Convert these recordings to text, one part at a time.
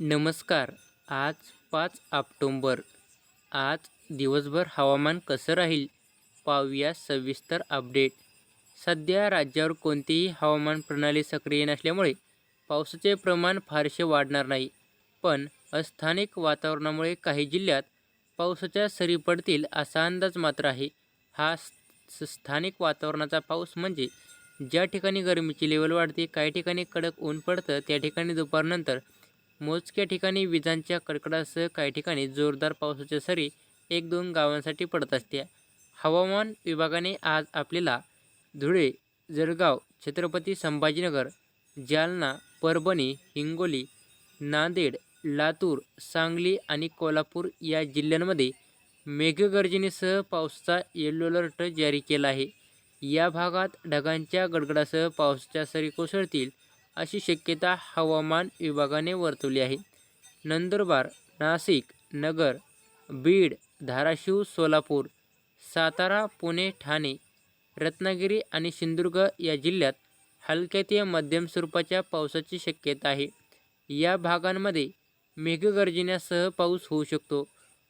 नमस्कार. आज पाच ऑक्टोंबर. आज दिवसभर हवामान कसं राहील? पाहूया सविस्तर अपडेट. सध्या राज्यावर कोणतीही हवामान प्रणाली सक्रिय नसल्यामुळे पावसाचे प्रमाण फारसे वाढणार नाही. पण अस्थानिक वातावरणामुळे काही जिल्ह्यात पावसाच्या सरी पडतील असा अंदाज मात्र आहे. हा स्थानिक वातावरणाचा पाऊस म्हणजे ज्या ठिकाणी गरमीची लेवल वाढते काही ठिकाणी कडक ऊन पडतं त्या ठिकाणी दुपारनंतर मोजक्या ठिकाणी विजांच्या कडकडासह काही ठिकाणी जोरदार पावसाच्या सरी एक दोन गावांसाठी पडत असत्या. हवामान विभागाने आज आपल्याला धुळे जळगाव छत्रपती संभाजीनगर जालना परभणी हिंगोली नांदेड लातूर सांगली आणि कोल्हापूर या जिल्ह्यांमध्ये मेघगर्जनेसह पावसाचा येलो अलर्ट जारी केला आहे. या भागात ढगांच्या गडगडासह पावसाच्या सरी कोसळतील. अशी शक्यता हवामान विभागाने वर्तवली आहे. नंदुरबार नाशिक नगर बीड धाराशिव सोलापूर सातारा पुणे ठाणे रत्नागिरी आणि सिंधुदुर्ग या जिल्ह्यात हलक्या ते मध्यम स्वरूपाच्या पावसाची शक्यता आहे. या भागांमध्ये मेघगर्जनेसह पाऊस होऊ शकतो.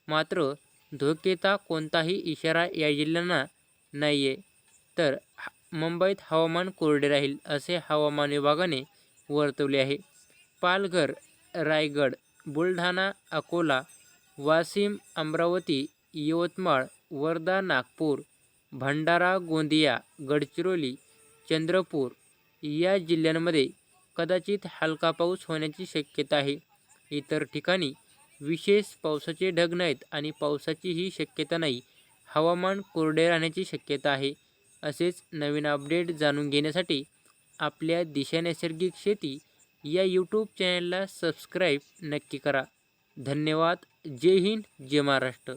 मात्र धोक्याचा कोणताही इशारा या जिल्ह्यांना नाही आहे तर मुंबईत हवामान कोरडे राहील असे हवामान विभागाने वर्तवले आहे. पालघर रायगड बुलढाणा अकोला वाशिम अमरावती यवतमाळ वर्धा नागपूर भंडारा गोंदिया गडचिरोली चंद्रपूर या जिल्ह्यांमध्ये कदाचित हलका पाऊस होण्याची शक्यता आहे. इतर ठिकाणी विशेष पावसाचे ढग नाहीत आणि पावसाचीही शक्यता नाही. हवामान कोरडे राहण्याची शक्यता आहे. असेच नवीन अपडेट जाणून घेण्यासाठी आपल्या दिशा नैसर्गिक शेती या यूट्यूब चॅनलला सबस्क्राईब नक्की करा. धन्यवाद. जय हिंद. जय महाराष्ट्र.